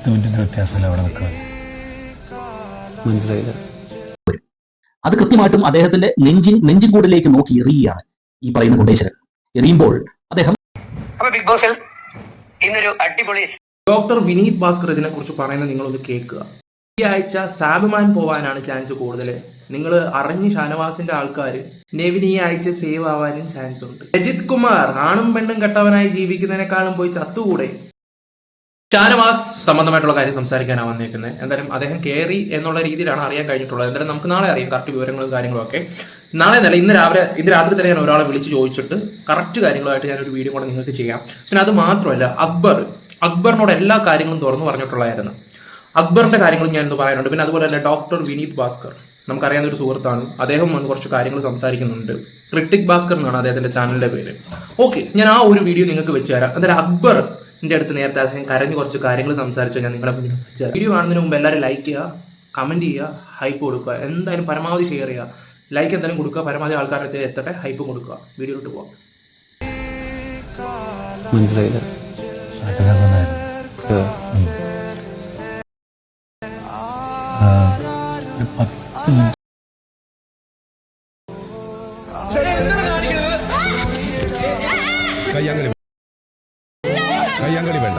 പത്ത് മിനിറ്റിന്റെ വ്യത്യാസത്തിൽ അവിടെ നിൽക്കുന്നത്? മനസ്സിലായില്ല. അത് കൃത്യമായിട്ടും അദ്ദേഹത്തിന്റെ നെഞ്ചിൻ നെഞ്ചിൻ കൂടിലേക്ക് നോക്കി എറിയുകയാണ് ഈ പറയുന്ന കുണ്ടേശ്വരൻ എറിയുമ്പോൾ അദ്ദേഹം അപ്പൊ ബിഗ് ബോസിൽ ഇന്നൊരു അടിപൊളി ഡോക്ടർ വിനീത് ഭാസ്കർ ഇതിനെ കുറിച്ച് പറയുന്നത് നിങ്ങളൊന്ന് കേൾക്കുക. ഈ ആഴ്ച സാബുമാൻ പോവാനാണ് ചാൻസ് കൂടുതൽ നിങ്ങൾ അറിഞ്ഞ് ഷാനവാസിന്റെ ആൾക്കാർ നെവിൻ ഈ ആഴ്ച സേവ് ആവാനും ചാൻസ് ഉണ്ട് രജിത് കുമാർ ആണും പെണ്ണും കെട്ടവനായി ജീവിക്കുന്നതിനേക്കാളും പോയി ചത്തുകൂടെ? ഷാനവാസ് സംബന്ധമായിട്ടുള്ള കാര്യം സംസാരിക്കാനാണ് വന്നേക്കുന്നത്. എന്തായാലും അദ്ദേഹം കയറി എന്നുള്ള രീതിയിലാണ് അറിയാൻ കഴിഞ്ഞിട്ടുള്ളത്. എന്തായാലും നമുക്ക് നാളെ അറിയാം കറക്റ്റ് വിവരങ്ങളും കാര്യങ്ങളും ഒക്കെ. നാളെ എന്നല്ല ഇന്ന് രാവിലെ ഇന്ന് രാത്രി തന്നെ ഞാൻ ഒരാളെ വിളിച്ച് ചോദിച്ചിട്ട് കറക്റ്റ് കാര്യങ്ങളുമായിട്ട് ഞാനൊരു വീഡിയോ കൂടെ നിങ്ങൾക്ക് ചെയ്യാം. പിന്നെ അത് മാത്രമല്ല അക്ബർ അക്ബറിനോട് എല്ലാ കാര്യങ്ങളും തുറന്നു പറഞ്ഞിട്ടുള്ളതായിരുന്നു. അക്ബറിന്റെ കാര്യങ്ങളും ഞാൻ ഇന്ന് പറയാനുണ്ട്. പിന്നെ അതുപോലെ തന്നെ ഡോക്ടർ വിനീത് ഭാസ്കർ. നമുക്കറിയാവുന്ന ഒരു സുഹൃത്താണ്. അദ്ദേഹം വന്ന് കുറച്ച് കാര്യങ്ങൾ സംസാരിക്കുന്നുണ്ട്. ക്രിട്ടിക് ഭാസ്കർ എന്നാണ് അദ്ദേഹത്തിന്റെ ചാനലിന്റെ പേര്. ഓക്കെ ഞാൻ ആ ഒരു വീഡിയോ നിങ്ങൾക്ക് വെച്ച് തരാം. എന്തായാലും അക്ബർ എന്റെ അടുത്ത് നേരത്തെ അദ്ദേഹം കരഞ്ഞ് കുറച്ച് കാര്യങ്ങൾ സംസാരിച്ചു. ഞാൻ നിങ്ങളെ മുന്നിൽ വീഡിയോ കാണുന്നതിന് മുമ്പ് എല്ലാവരും ലൈക്ക് ചെയ്യുക കമന്റ് ചെയ്യുക ഹൈപ്പ് കൊടുക്കുക. എന്തായാലും പരമാവധി ഷെയർ ചെയ്യുക. ലൈക്ക് എന്തായാലും കൊടുക്കുക. പരമാവധി ആൾക്കാരുടെ അടുത്ത് എത്തട്ടെ ഹൈപ്പ് കൊടുക്കുക. വീഡിയോയിലോട്ട് പോവാം. മനസ്സിലായില്ല. പത്ത് മിനിറ്റ്. കയ്യാങ്കളി കയ്യാങ്കളി വേണ്ട.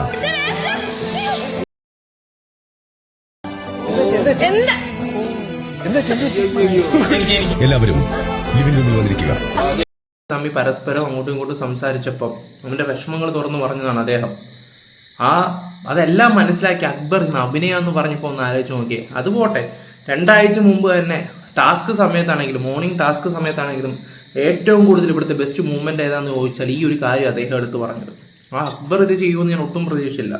എല്ലാവരും ലിവിംഗ് റൂമിൽ വന്നിരിക്കുക. തമ്മി പരസ്പരം അങ്ങോട്ടും ഇങ്ങോട്ടും സംസാരിച്ചപ്പം അവന്റെ വിഷമങ്ങൾ തുറന്നു പറഞ്ഞതാണ് അദ്ദേഹം. ആ അതെല്ലാം മനസ്സിലാക്കി അക്ബർ ഇന്ന് അഭിനയം എന്ന് പറഞ്ഞപ്പോൾ ഒന്ന് ആലോചിച്ച് നോക്കിയേ. അത് പോട്ടെ രണ്ടാഴ്ച മുമ്പ് തന്നെ ടാസ്ക് സമയത്താണെങ്കിലും മോർണിംഗ് ടാസ്ക് സമയത്താണെങ്കിലും ഏറ്റവും കൂടുതൽ ഇവിടുത്തെ ബെസ്റ്റ് മൂവ്മെന്റ് ഏതാന്ന് ചോദിച്ചാൽ ഈ ഒരു കാര്യം അദ്ദേഹം എടുത്തു പറഞ്ഞത്. ആ അക്ബർ ഇത് ചെയ്യുമെന്ന് ഞാൻ ഒട്ടും പ്രതീക്ഷയില്ല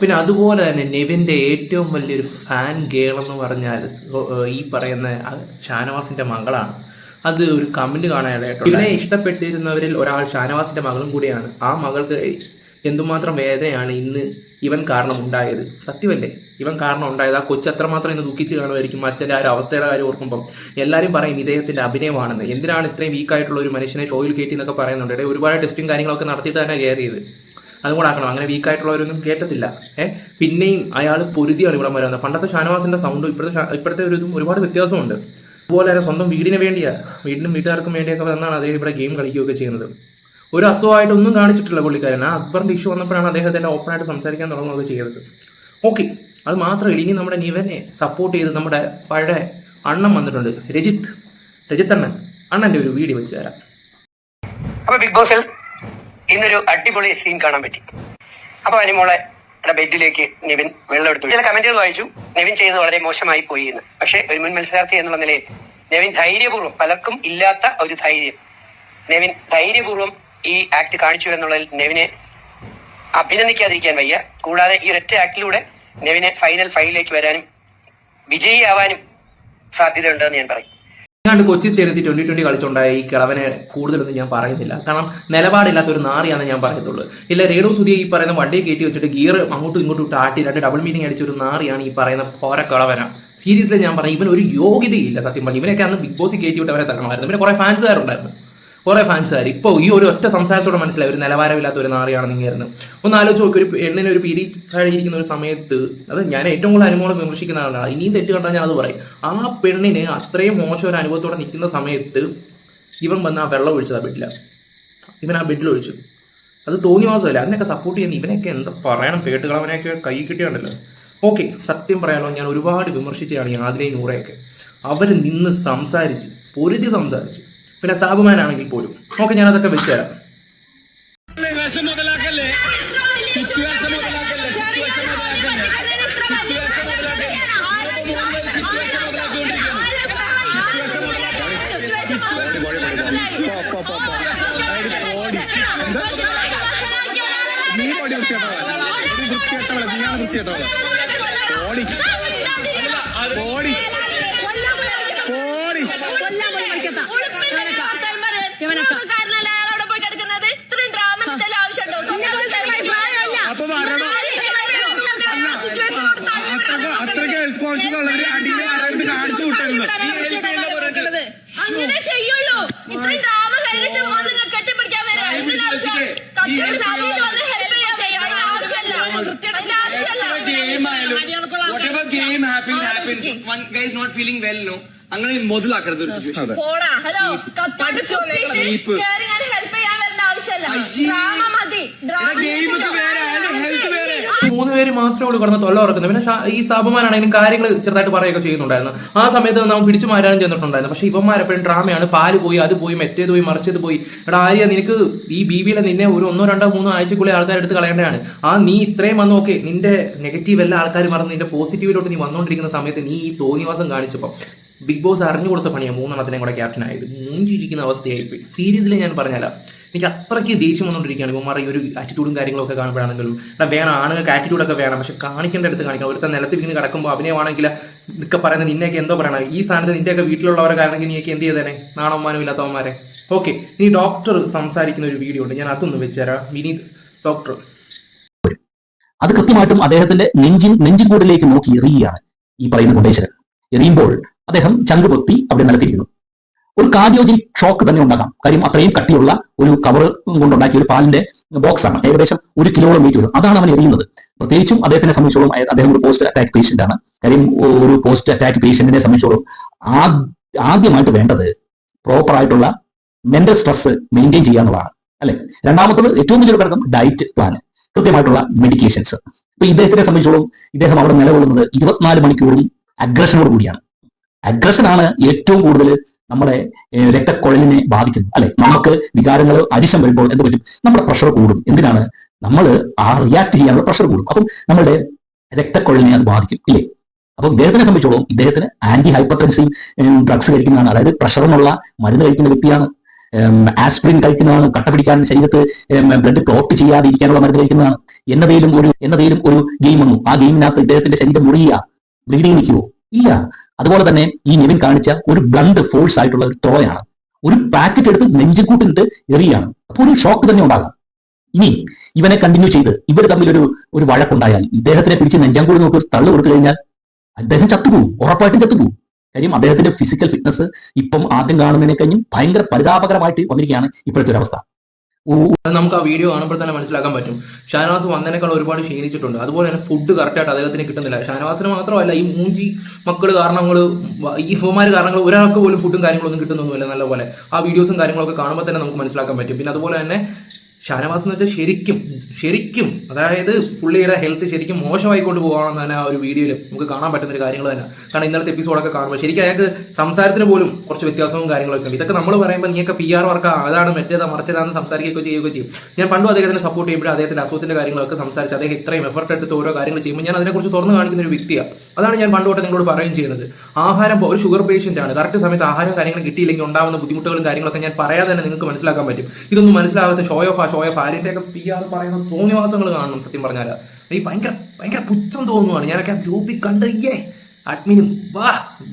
പിന്നെ അതുപോലെ തന്നെ നെവിന്റെ ഏറ്റവും വലിയൊരു ഫാൻ ഗേൾ എന്ന് പറഞ്ഞാൽ ഈ പറയുന്ന ആ ഷാനവാസിന്റെ മകളാണ്. അത് ഒരു കമന്റ് കാണാനായിട്ട് ഇവനെ ഇഷ്ടപ്പെട്ടിരുന്നവരിൽ ഒരാൾ ഷാനവാസിന്റെ മകളും കൂടിയാണ്. ആ മകൾക്ക് എന്തുമാത്രം വേദനയാണ് ഇന്ന് ഇവൻ കാരണം ഉണ്ടായത് സത്യമല്ലേ? ഇവൻ കാരണം ഉണ്ടായത് ആ കൊച്ചു അത്രമാത്രം ഇന്ന് ദുഃഖിച്ച് കാണുമായിരിക്കും? അച്ഛന്റെ ആ ഒരു അവസ്ഥയുടെ കാര്യം ഓർക്കുമ്പം എല്ലാവരും പറയും ഇദ്ദേഹത്തിന്റെ അഭിനയമാണെന്ന്. എന്തിനാണ് ഇത്രയും വീക്കായിട്ടുള്ള ഒരു മനുഷ്യനെ ഷോയിൽ കയറ്റി എന്നൊക്കെ പറയുന്നുണ്ട്. ഇടയിൽ ഒരുപാട് ടെസ്റ്റും കാര്യങ്ങളൊക്കെ നടത്തിയിട്ട് തന്നെ കയറിയത് അതും കൂടെ ആക്കണം. അങ്ങനെ വീക്കായിട്ടുള്ളവരൊന്നും കേട്ടത്തില്ല ഏഹ് പിന്നെയും അയാൾ പൊരുതിയാണ് ഇവിടെ വരുന്നത് പണ്ടത്തെ ഷാനവാസിന്റെ സൗണ്ടും ഇപ്പോഴത്തെ ഇപ്പോഴത്തെ ഒരു ഇതും ഒരുപാട് വ്യത്യാസമുണ്ട്. അതുപോലെ തന്നെ സ്വന്തം വീടിന് വേണ്ടിയാണ് വീടിനും വീട്ടുകാർക്കും വേണ്ടിയൊക്കെ വന്നാണ് അദ്ദേഹം ഇവിടെ ഗെയിം കളിക്കുകയൊക്കെ ചെയ്യുന്നത്. ഒരു അസുഖമായിട്ട് ഒന്നും കാണിച്ചിട്ടില്ല പുള്ളിക്കാരൻ. ആ അക്ബറിന്റെ ഇഷ്യൂ വന്നപ്പോഴാണ് അദ്ദേഹത്തിന്റെ ഓപ്പണായിട്ട് സംസാരിക്കാൻ തുടങ്ങുകയൊക്കെ ചെയ്തത്. ഓക്കെ അത് മാത്രമല്ല ഇനി നമ്മുടെ നിവനെ സപ്പോർട്ട് ചെയ്ത് നമ്മുടെ പഴയ അണ്ണൻ വന്നിട്ടുണ്ട് രജിത്ത്. രജിത്ത് അണ്ണൻ. അണ്ണന്റെ ഒരു വീഡിയോ വെച്ച് തരാം. അപ്പൊ ബിഗ് ബോസിൽ ഇന്നൊരു അടിപൊളി സീൻ കാണാൻ പറ്റി. അപ്പൊ അനിമോളെ ബെഡിലേക്ക് നിവിൻ വെള്ളമെടുത്തു ചില കമന്റുകൾ വായിച്ചു. നിവിൻ ചെയ്തത് വളരെ മോശമായി പോയി എന്ന്. പക്ഷെ ഒരു മുൻ മത്സരാർത്ഥി എന്നുള്ള നിലയിൽ നിവിൻ ധൈര്യപൂർവം പലർക്കും ഇല്ലാത്ത ഒരു ധൈര്യം. നിവിൻ ധൈര്യപൂർവം ഈ ആക്ട് കാണിച്ചു എന്നുള്ളതിൽ നെവിനെ അഭിനന്ദിക്കാതിരിക്കാൻ വയ്യ. കൂടാതെ ഈ ഒരൊറ്റ ആക്ടിലൂടെ നെവിനെ ഫൈനൽ ഫൈവിലേക്ക് വരാനും വിജയിയാവാനും സാധ്യതയുണ്ടെന്ന് ഞാൻ പറയും. ഏതാണ്ട് കൊച്ചി സ്റ്റേഡിയത്തിൽ ട്വന്റി ട്വന്റി കളിച്ചുണ്ടായ ഈ കിളവനെ കൂടുതലൊന്നും ഞാൻ പറയുന്നില്ല. കാരണം നിലപാടില്ലാത്ത ഒരു നാറിയാണ് ഞാൻ പറയത്തുള്ളൂ. ഇല്ല രേണു സുധിയെ ഈ പറയുന്ന വണ്ടിയെ കയറ്റി വെച്ചിട്ട് ഗിയർ അങ്ങോട്ടും ഇങ്ങോട്ടും ഇട്ട് ആട്ടി രണ്ട് ഡബിൾ മീറ്റിംഗ് അടിച്ച ഒരു നാറിയാണ് ഈ പറയുന്ന പോര കിളവന. സീരീസിൽ ഞാൻ പറഞ്ഞു ഇവൻ ഒരു യോഗ്യതയില്ല സത്യം പറഞ്ഞു. ഇവനൊക്കെ അന്ന് ബിഗ് ബോസ് കയറ്റി വിട്ടവരെ തരണമായിരുന്നു പിന്നെ കുറെ ഫാൻസുകാരുണ്ടായിരുന്നു കുറെ ഫാൻസുകാർ ഇപ്പോൾ ഈ ഒരു ഒറ്റ സംസാരത്തോടെ മനസ്സിലായി. ഒരു നിലവാരമില്ലാത്ത ഒരു നാറിയാണെന്ന് ഇങ്ങായിരുന്നു ഒന്ന് ആലോചിച്ച് നോക്കി ഒരു എണ്ണിന് ഒരു പിരി കഴിയിരിക്കുന്ന ഒരു സമയത്ത് അത് ഞാൻ ഏറ്റവും കൂടുതൽ അനുഭവം വിമർശിക്കുന്ന ആളാണ്. ഇനിയും തെറ്റ് കണ്ടാൽ ഞാൻ അത് പറയും. ആ പെണ്ണിന് അത്രയും മോശം ഒരു അനുഭവത്തോടെ നിൽക്കുന്ന സമയത്ത് ഇവൻ വന്ന് ആ വെള്ളം ഒഴിച്ചത് ആ ബെഡില. ഇവൻ ആ ബെഡിൽ ഒഴിച്ചു. അത് തോന്നി മാസമല്ല. അതിനൊക്കെ സപ്പോർട്ട് ചെയ്യുന്ന ഇവനൊക്കെ എന്താ പറയണം? പേട്ടുകളവനെയൊക്കെ കൈ കിട്ടിയാണല്ലോ ഓക്കെ സത്യം പറയാലോ ഞാൻ ഒരുപാട് വിമർശിച്ചതാണ് ഈ ആതിരയും നൂറയൊക്കെ. അവർ നിന്ന് സംസാരിച്ച് പൊരുതി സംസാരിച്ച് പിന്നെ സാബുമാൻ ആണെങ്കിൽ പോലും ഓക്കെ ഞാൻ അതൊക്കെ വെച്ചുതരാം നീ ഓടി വൃത്തിയാട്ടവളെ നീ വൃത്തിയാട്ടവളെ നീയാണ് വൃത്തിയാട്ടവളെ ഓടി ഓടി ഓടി ഉള്ളവര് അടിയിൽ വരരുത് കാണിച്ചു വിട്ടത് അങ്ങനെ ചെയ്യുള്ളൂ ഇത്രയും കഴിഞ്ഞിട്ട് കെട്ടിപ്പിടിക്കാൻ വരാം അങ്ങനെ മുതലാക്കരുത് ഒരു സിറ്റുവേഷൻ പോടാ ഹലോ. ഹെൽപ്പ് ചെയ്യാൻ വരേണ്ട ആവശ്യമല്ല. ഡ്രാമ മതി ഡ്രാമ ഗെയിം ഒക്കെ വേറെ ആയാലും ഹെൽത്ത് വേറെ മൂന്ന് പേര് മാത്രമേ ഉള്ളൂ കിടന്ന് തൊല്ല ഉറക്കുന്നത്. പിന്നെ ഈ സാബുമാനാണെങ്കിലും കാര്യങ്ങൾ ചെറുതായിട്ട് പറയുകയൊക്കെ ചെയ്യുന്നുണ്ടായിരുന്നു. ആ സമയത്ത് നമ്മൾ പിടിച്ചു മാരാനും ചെന്നിട്ടുണ്ടായിരുന്നു. പക്ഷെ ഇവന്മാരെപ്പോഴും ഡ്രാമയാണ്. പാൽ പോയി അത് പോയി മറ്റേത് പോയി മറിച്ചത് പോയി. എടാ ആര്യ നിനക്ക് ഈ ബി ബിയിലെ നിന്നെ ഒരു ഒന്നോ രണ്ടോ മൂന്നോ ആഴ്ചക്കുള്ളിൽ ആൾക്കാർ എടുത്ത് കളയേണ്ടതാണ്. ആ നീ ഇത്രയും വന്നു ഓക്കെ നിന്റെ നെഗറ്റീവ് എല്ലാ ആൾക്കാരും മറന്ന് നിന്റെ പോസിറ്റീവിലോട്ട് നീ വന്നുകൊണ്ടിരിക്കുന്ന സമയത്ത് നീ ഈ തോന്നിവാസം കാണിച്ചപ്പോൾ ബിഗ് ബോസ് അറിഞ്ഞു കൊടുത്ത പണിയാണ് മൂന്നെണ്ണത്തിനെ കൂടെ ക്യാപ്റ്റൻ ആയത്. മൂഞ്ചിരിക്കുന്ന അവസ്ഥയായിപ്പോയി. സീരീസിൽ ഞാൻ പറഞ്ഞാല. എനിക്ക് അത്രയ്ക്ക് ദേഷ്യം വന്നുകൊണ്ടിരിക്കുകയാണ്. ഇപ്പോൾ ഈ ഒരു ആറ്റിറ്റ്യൂഡും കാര്യങ്ങളൊക്കെ കാണുമ്പോഴാണെങ്കിലും. എടാ വേണം ആണുങ്ങൾക്ക് ആറ്റിറ്റ്യൂഡൊക്കെ വേണം. പക്ഷെ കാണിക്കേണ്ട അടുത്ത് കാണിക്കണം. ഒരുത്ത നിലത്തിൽ ഇങ്ങനെ കിടക്കുമ്പോൾ അഭിനയമാണെങ്കിൽ ഇതൊക്കെ പറയുന്നത് നിന്നെയൊക്കെ എന്തോ പറയണം. ഈ സ്ഥാനത്ത് നിന്റെയൊക്കെ വീട്ടിലുള്ളവരെ കാരണമെങ്കിൽ നീയൊക്കെ എന്ത് ചെയ്തേനെ? നാണവന്മാരും ഇല്ലാത്തവന്മാരെ. ഓക്കെ ഇനി ഡോക്ടർ സംസാരിക്കുന്ന ഒരു വീഡിയോ ഉണ്ട്. ഞാൻ അതൊന്ന് വെച്ചുതരാം. വിനീത് ഡോക്ടർ അത് കൃത്യമായിട്ടും അദ്ദേഹത്തിന്റെ നെഞ്ചിൻ നെഞ്ചിൻകൂടിലേക്ക് നോക്കി എറിയുകയാണ് ഈ പറയുന്ന കൊണ്ടേശ്വരൻ എറിയുമ്പോൾ അദ്ദേഹം ചങ്ക് പൊത്തി അവിടെ നിലത്തിരിക്കുന്നു. ഒരു കാർഡിയോജിൻ ഷോക്ക് തന്നെ ഉണ്ടാകാം കാര്യം അത്രയും കട്ടിയുള്ള ഒരു കവർ കൊണ്ടുണ്ടാക്കിയ ഒരു പാലിന്റെ ബോക്സ് ആണ്. ഏകദേശം ഒരു കിലോളം വെയിറ്റ് വരും അതാണ് അവൻ എറിയുന്നത്. പ്രത്യേകിച്ചും അദ്ദേഹത്തിനെ സംബന്ധിച്ചോളം അദ്ദേഹം ഒരു പോസ്റ്റ് അറ്റാക്ക് പേഷ്യന്റ് ആണ്. കാര്യം ഒരു പോസ്റ്റ് അറ്റാക്ക് പേഷ്യന്റിനെ സംബന്ധിച്ചോളം ആദ്യമായിട്ട് വേണ്ടത് പ്രോപ്പർ ആയിട്ടുള്ള മെന്റൽ സ്ട്രെസ് മെയിന്റെയിൻ ചെയ്യുക എന്നുള്ളതാണ്. അല്ലെ? രണ്ടാമത്തത് ഏറ്റവും വലിയൊരു ഘടകം ഡയറ്റ് പ്ലാൻ കൃത്യമായിട്ടുള്ള മെഡിക്കേഷൻസ് ഇപ്പൊ ഇദ്ദേഹത്തിനെ സംബന്ധിച്ചോളം ഇദ്ദേഹം അവിടെ നിലകൊള്ളുന്നത് ഇരുപത്തിനാല് മണിക്കൂറും അഗ്രഷനോട് കൂടിയാണ്. അഗ്രഷനാണ് ഏറ്റവും കൂടുതൽ നമ്മുടെ രക്തക്കൊഴലിനെ ബാധിക്കുന്നത് അല്ലെ? നമുക്ക് വികാരങ്ങൾ അരിശം വരുമ്പോൾ എന്ത് പറ്റും? നമ്മുടെ പ്രഷർ കൂടും. എന്തിനാണ്? നമ്മൾ ആ റിയാക്ട് ചെയ്യാനുള്ള പ്രഷർ കൂടും. അപ്പം നമ്മളുടെ രക്തക്കൊഴലിനെ അത് ബാധിക്കും. ഇല്ലേ? അപ്പൊ ഇദ്ദേഹത്തിനെ സംബന്ധിച്ചോളം ഇദ്ദേഹത്തിന് ആന്റി ഹൈപ്പർടെൻസീവ് ഡ്രഗ്സ് കഴിക്കുന്നതാണ്. അതായത് പ്രഷറിനുള്ള മരുന്ന് കഴിക്കുന്ന വ്യക്തിയാണ്. ആസ്പിരിൻ കഴിക്കുന്നതാണ്. കട്ട പിടിക്കാൻ ശരീരത്ത് ബ്ലഡ് ക്ലോട്ട് ചെയ്യാതിരിക്കാനുള്ള മരുന്ന് കഴിക്കുന്നതാണ്. എന്നതേലും ഒരു എന്നതേലും ഒരു ഗെയിം വന്നു. ആ ഗെയിമിനകത്ത് ഇദ്ദേഹത്തിന്റെ ശരീരം മുറിയുക ബ്ലീഡിങ് നിൽക്കുവോ? ഇല്ല. അതുപോലെ തന്നെ ഈ നിവിൻ കാണിച്ച ഒരു ബ്ലണ്ട് ഫോഴ്സ് ആയിട്ടുള്ള ഒരു ത്രോയാണ് ഒരു പാക്കറ്റ് എടുത്ത് നെഞ്ചിക്കൂട്ടിട്ട് എറിയാണ്. അപ്പോൾ ഒരു ഷോക്ക് തന്നെ ഉണ്ടാകാം. ഇനി ഇവനെ കണ്ടിന്യൂ ചെയ്ത് ഇവർ തമ്മിൽ ഒരു ഒരു വഴക്കുണ്ടായാൽ ഇദ്ദേഹത്തിനെ പിടിച്ച് നെഞ്ചാങ്കൂടി നോക്കി ഒരു തള്ളു കൊടുത്തു കഴിഞ്ഞാൽ അദ്ദേഹം ചത്തുപോകും. ഉറപ്പായിട്ടും ചത്തുപോകും. കാര്യം അദ്ദേഹത്തിന്റെ ഫിസിക്കൽ ഫിറ്റ്നസ് ഇപ്പം ആദ്യം കാണുന്നതിനെ കഴിഞ്ഞും ഭയങ്കര പരിതാപകരമായിട്ട് വന്നിരിക്കുകയാണ് ഇപ്പോഴത്തെ ഒരു അവസ്ഥ. നമുക്ക് ആ വീഡിയോ കാണുമ്പോൾ തന്നെ മനസ്സിലാക്കാൻ പറ്റും. ഷാനവാസ് വന്നതിനേക്കാൾ ഒരുപാട് ക്ഷീണിച്ചിട്ടുണ്ട്. അതുപോലെ തന്നെ ഫുഡ് കറക്റ്റായിട്ട് അദ്ദേഹത്തിന് കിട്ടുന്നില്ല. ഷാനവാസിന് മാത്രമല്ല ഈ മൂഞ്ചി മക്കൾ കാരണങ്ങൾ ഈ ഹോമാര് കാരണങ്ങൾ ഒരാൾക്ക് പോലും ഫുഡും കാര്യങ്ങളൊന്നും കിട്ടുന്നൊന്നുമില്ല നല്ലപോലെ. ആ വീഡിയോസും കാര്യങ്ങളൊക്കെ കാണുമ്പോൾ തന്നെ നമുക്ക് മനസ്സിലാക്കാൻ പറ്റും. പിന്നെ അതുപോലെ തന്നെ ഷാനവാസ് എന്ന് വെച്ചാൽ ശരിക്കും ശരിക്കും അതായത് പുള്ളിയുടെ ഹെൽത്ത് ശരിക്കും മോശമായിക്കൊണ്ട് പോകണമെന്ന് തന്നെ ആ ഒരു വീഡിയോയിൽ നമുക്ക് കാണാൻ പറ്റുന്ന ഒരു കാര്യങ്ങൾ തന്നെ കാരണം ഇന്നലത്തെ എപ്പിസോഡൊക്കെ കാണുമ്പോൾ ശരിക്കും അയാൾക്ക് സംസാരത്തിന് പോലും കുറച്ച് വ്യത്യാസവും കാര്യങ്ങളൊക്കെ ഉണ്ട്. ഇതൊക്കെ നമ്മൾ പറയുമ്പോൾ നീയൊക്കെ പി ആർ വർക്ക് അതാണ് മറ്റേതാ മറിച്ചതാണെന്ന് സംസാരിക്കുകയൊക്കെ ചെയ്യുകയൊക്കെ ചെയ്യും. ഞാൻ പണ്ടും അദ്ദേഹത്തിനെ സപ്പോർട്ട് ചെയ്യുമ്പോൾ അദ്ദേഹത്തിന്റെ അസുഖത്തിന്റെ കാര്യങ്ങളൊക്കെ സംസാരിച്ച് അദ്ദേഹം ഇത്രയും എഫർട്ട് എടുത്ത് ഓരോ കാര്യങ്ങൾ ചെയ്യുമ്പോൾ ഞാൻ അതിനെക്കുറിച്ച് തുറന്നു കാണിക്കുന്ന ഒരു വ്യക്തിയാണ് അതാണ് ഞാൻ പണ്ട് തൊട്ട് നിങ്ങളോട് പറയുകയും ചെയ്യുന്നത്. ആഹാരം ഒരു ഷുഗർ പേഷ്യന്റ് ആണ്. കറക്റ്റ് സമയത്ത് ആഹാരം കാര്യങ്ങൾ കിട്ടിയില്ലെങ്കിൽ ഉണ്ടാവുന്ന ബുദ്ധിമുട്ടുകളും കാര്യങ്ങളൊക്കെ ഞാൻ പറയാതെ തന്നെ നിങ്ങൾക്ക് മനസ്സിലാക്കാൻ പറ്റും. ഇതൊന്നും മനസ്സിലാകാത്ത ഷോ ഓഫ് ആ ഷോ ഓഫ് ആരിന്റെയൊക്കെ പി ആർ പറയുന്ന തോന്നിവാസങ്ങൾ കാണണം സത്യം പറഞ്ഞാൽ. ഈ ഭയങ്കര ഭയങ്കര പുച്ഛം തോന്നുവാണ്. ഞാനൊക്കെ ആ ഗ്രൂപ്പിൽ കണ്ട് അയ്യേ അഡ്മിനും വാ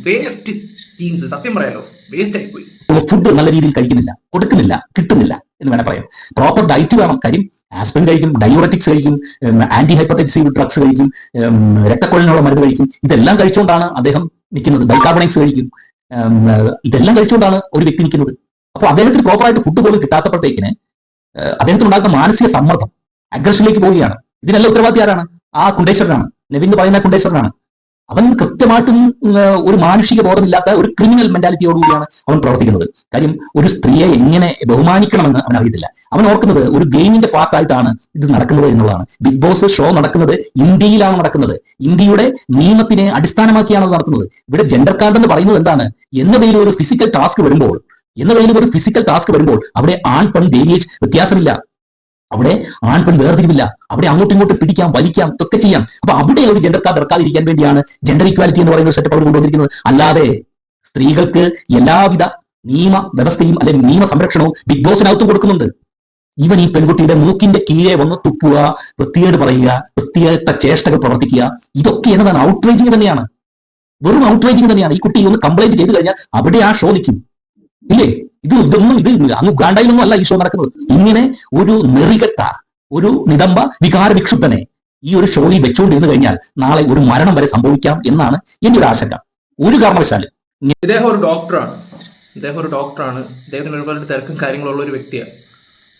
വേസ്റ്റ് ടീംസ് സത്യം പറയാലോ വേസ്റ്റ് ആയിപ്പോയി. ഫുഡ് നല്ല രീതിയിൽ കഴിക്കുന്നില്ല കൊടുക്കുന്നില്ല കിട്ടുന്നില്ല എന്ന് വേണം പറയാം പ്രോപ്പർ ഡയറ്റ് വേണം കാര്യം ആസ്പിൻ കഴിക്കും ഡയോററ്റിക്സ് കഴിക്കും ആന്റി ഹൈപ്പർടെൻസീവ് ഡ്രഗ്സ് കഴിക്കും രക്തക്കൊള്ളിനുള്ള മരുന്ന് കഴിക്കും. ഇതെല്ലാം കഴിച്ചുകൊണ്ടാണ് അദ്ദേഹം നിൽക്കുന്നത്. ബൈക്കാർബണിക്സ് കഴിക്കും. ഇതെല്ലാം കഴിച്ചുകൊണ്ടാണ് ഒരു വ്യക്തി നിൽക്കുന്നത്. അപ്പോൾ അദ്ദേഹത്തിന് പ്രോപ്പറായിട്ട് ഫുഡ് പോലും കിട്ടാത്തപ്പോഴത്തേക്കിന് അദ്ദേഹത്തിന് ഉണ്ടാക്കുന്ന മാനസിക സമ്മർദ്ദം അഗ്രഷനിലേക്ക് പോവുകയാണ്. ഇതിനെല്ലാം ഉത്തരവാദി ആരാണ് ആ കുണ്ടേശ്വരനാണ്. എന്ന് പറയുന്ന കുണ്ടേശ്വരനാണ്. അവൻ കൃത്യമായിട്ടും ഒരു മാനുഷിക ബോധമില്ലാത്ത ഒരു ക്രിമിനൽ മെന്റാലിറ്റിയോടുകൂടിയാണ് അവൻ പ്രവർത്തിക്കുന്നത്. കാര്യം ഒരു സ്ത്രീയെ എങ്ങനെ ബഹുമാനിക്കണമെന്ന് അവൻ അറിയത്തില്ല അവൻ ഓർക്കുന്നത് ഒരു ഗെയിമിന്റെ പാർട്ടായിട്ടാണ് ഇത് നടക്കുന്നത് എന്നുള്ളതാണ്. ബിഗ് ബോസ് ഷോ നടക്കുന്നത് ഇന്ത്യയിലാണ് നടക്കുന്നത്. ഇന്ത്യയുടെ നിയമത്തിനെ അടിസ്ഥാനമാക്കിയാണ് അത് നടക്കുന്നത്. ഇവിടെ ജെൻഡർ കാർഡ് എന്ന് പറയുന്നത് എന്താണ്? എന്നതിലും ഒരു ഫിസിക്കൽ ടാസ്ക് വരുമ്പോൾ എന്നതിലും ഒരു ഫിസിക്കൽ ടാസ്ക് വരുമ്പോൾ അവിടെ ആൺ പെൺ വേരിയേജ് വ്യത്യാസമില്ല. അവിടെ ആൺ പെൺ വേർതിരിവില്ല. അവിടെ അങ്ങോട്ടും ഇങ്ങോട്ടും പിടിക്കാം വലിക്കാം ഒക്കെ ചെയ്യാം. അപ്പൊ അവിടെ ഒരു ജെൻഡർ കാർഡ് ഇറക്കാതിരിക്കാൻ വേണ്ടിയാണ് ജെൻഡർ ഇക്വാലിറ്റി എന്ന് പറയുന്ന സെറ്റപ്പ് അവർ കൊണ്ടുവന്നിരിക്കുന്നത്. അല്ലാതെ സ്ത്രീകൾക്ക് എല്ലാവിധ നിയമ വ്യവസ്ഥയും അല്ലെങ്കിൽ നിയമ സംരക്ഷണവും ബിഗ് ബോസിനകത്തും കൊടുക്കുന്നുണ്ട്. ഇവൻ ഈ പെൺകുട്ടിയുടെ മൂക്കിന്റെ കീഴെ വന്ന് തുപ്പുക വൃത്തികേട് പറയുക വൃത്തികേട്ട ചേഷ്ടകൾ പ്രവർത്തിക്കുക ഇതൊക്കെ എന്നതാണ് ഔട്ട്റേജിങ് തന്നെയാണ്. വെറും ഔട്ട്റേജിങ് തന്നെയാണ്. ഈ കുട്ടി ഒന്ന് കംപ്ലൈന്റ് ചെയ്ത് കഴിഞ്ഞാൽ അവിടെ ആ ഷോ നിൽക്കും. ഇല്ലേ? ഇത് ഇതൊന്നും ഇത് അങ്ങ് ഉഗാണ്ടയിലൊന്നും അല്ല ഈ ഷോ നടക്കുന്നത്. ഇങ്ങനെ ഒരു നെറികെട്ട ഒരു നിതംബ വികാര വിക്ഷുപ്തനെ ഈ ഒരു ഷോയിൽ വെച്ചുകൊണ്ടിരുന്നു കഴിഞ്ഞാൽ നാളെ ഒരു മരണം വരെ സംഭവിക്കാം എന്നാണ് എന്റെ ഒരു ആശങ്ക. ഒരു കാരണവശാലും ഇദ്ദേഹം ഒരു ഡോക്ടറാണ് ഇദ്ദേഹം ഒരു ഡോക്ടറാണ് ഇദ്ദേഹത്തിന് ഒരുപാട് തിരക്കും കാര്യങ്ങളുള്ള ഒരു വ്യക്തിയാണ്.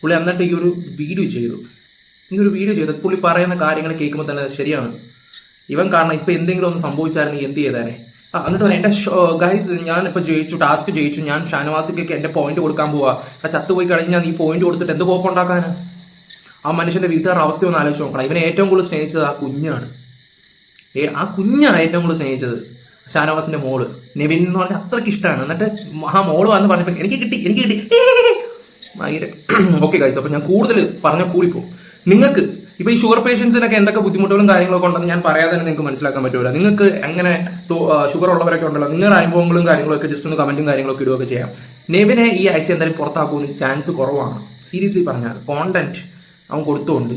പുള്ളി എന്നിട്ട് ഈ ഒരു വീഡിയോ ചെയ്തു. ഈ ഒരു വീഡിയോ ചെയ്തു. പുള്ളി പറയുന്ന കാര്യങ്ങൾ കേൾക്കുമ്പോൾ തന്നെ ശരിയാണ്. ഇവൻ കാരണം ഇപ്പൊ എന്തെങ്കിലും ഒന്ന് സംഭവിച്ചായിരുന്നു എന്ത് ചെയ്തേനെ? എന്നിട്ട് എന്റെ ഗൈസ് ഞാൻ ഇപ്പൊ ജയിച്ചു ടാസ്ക് ജയിച്ചു ഞാൻ ഷാനവാസിക്ക് എന്റെ പോയിന്റ് കൊടുക്കാൻ പോവാ. ചത്തുപോയി കഴിഞ്ഞ് ഞാൻ ഈ പോയിന്റ് കൊടുത്തിട്ട് എന്ത് കോപ്പം ഉണ്ടാക്കാനാ? ആ മനുഷ്യന്റെ വീട്ടുകാരുടെ അവസ്ഥ ഒന്ന് ആലോചിച്ച് നോക്കണം. ഇവനെ ഏറ്റവും കൂടുതൽ സ്നേഹിച്ചത് ആ കുഞ്ഞാണ്. ഏ ആ കുഞ്ഞാണ് ഏറ്റവും കൂടുതൽ സ്നേഹിച്ചത് ഷാനവാസിന്റെ മോൾ. നെവിൻ എന്ന് പറഞ്ഞാൽ അത്രയ്ക്ക് ഇഷ്ടമാണ്. എന്നിട്ട് ആ മോൾ വന്ന് പറഞ്ഞപ്പോ എനിക്ക് കിട്ടി എനിക്ക് കിട്ടി. ഭയങ്കര ഓക്കെ ഗൈസ് അപ്പൊ ഞാൻ കൂടുതൽ പറഞ്ഞ കൂടിപ്പോ നിങ്ങൾക്ക് ഇപ്പൊ ഈ ഷുഗർ പേഷ്യൻസിനൊക്കെ എന്തൊക്കെ ബുദ്ധിമുട്ടുകളും കാര്യങ്ങളൊക്കെ ഉണ്ടെന്ന് ഞാൻ പറയാതെ തന്നെ നിങ്ങൾക്ക് മനസ്സിലാക്കാൻ പറ്റൂല. നിങ്ങൾക്ക് എങ്ങനെ ഷുഗർ ഉള്ളവരൊക്കെ ഉണ്ടല്ലോ നിങ്ങളുടെ അനുഭവങ്ങളും കാര്യങ്ങളൊക്കെ ജസ്റ്റ് ഒന്ന് കമന്റും കാര്യങ്ങളൊക്കെ ഇടുകയൊക്കെ ചെയ്യാം. നെവിനെ ഈ ആഴ്ച എന്തായാലും പുറത്താക്കുമെന്ന് ചാൻസ് കുറവാണ്. സീരിയസ്ലി പറഞ്ഞാൽ കോണ്ടന്റ് അവൻ കൊടുത്തുകൊണ്ട്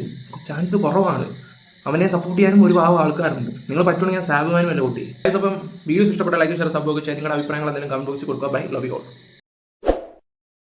ചാൻസ് കുറവാണ്. അവനെ സപ്പോർട്ട് ചെയ്യാനും ഒരു ആൾക്കാരുണ്ട്. നിങ്ങൾ പറ്റുകയാണെങ്കിൽ സാബുമാനും എന്റെ കുട്ടി. അപ്പം വീഡിയോസ് ഇഷ്ടപ്പെട്ട ലൈക്ക് ഷെയർ ചെയ്യാൻ നിങ്ങളുടെ അഭിപ്രായങ്ങൾ എന്തെങ്കിലും കമന്റ് ബോക്സിൽ കൊടുക്കുക. Bye love you all